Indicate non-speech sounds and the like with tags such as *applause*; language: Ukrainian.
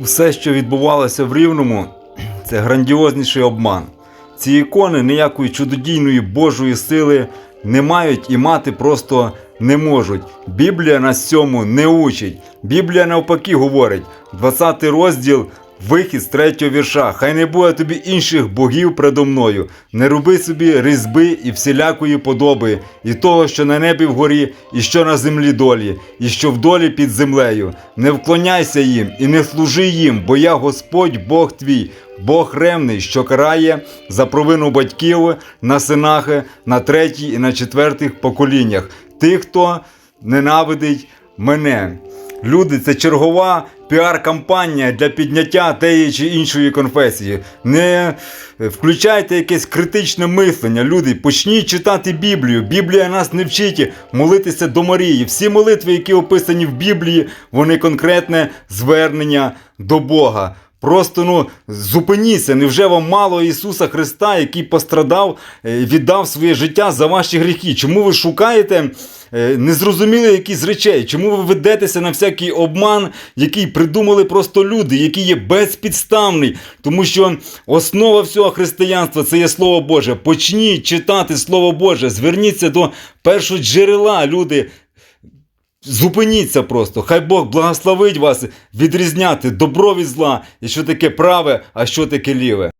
Все, що відбувалося в Рівному, *clears throat* це грандіозніший обман. Ці ікони ніякої чудодійної Божої сили не мають і мати просто не можуть. Біблія нас цьому не учить. Біблія навпаки говорить, 20 розділ. Вихід з третього вірша. Хай не буде тобі інших богів предо мною. Не роби собі різьби і всілякої подоби, і того, що на небі вгорі, і що на землі долі, і що в долі під землею. Не вклоняйся їм і не служи їм, бо я Господь Бог твій, Бог ревний, що карає за провину батьків на синах, на третій і на четвертих поколіннях. Тих, хто ненавидить мене. Люди, це чергова піар-кампанія для підняття тієї чи іншої конфесії. Не включайте якесь критичне мислення. Люди, почніть читати Біблію. Біблія нас не вчить молитися до Марії. Всі молитви, які описані в Біблії, вони конкретне звернення до Бога. Просто ну зупиніться, невже вам мало Ісуса Христа, який пострадав, е, віддав своє життя за ваші гріхи? Чому ви шукаєте е, незрозумілі якісь речей? Чому ви ведетеся на всякий обман, який придумали просто люди, який є безпідставний? Тому що основа всього християнства це є Слово Боже. Почніть читати Слово Боже, зверніться до першого джерела, люди. Зупиніться просто, хай Бог благословить вас відрізняти добро від зла і що таке праве, а що таке ліве.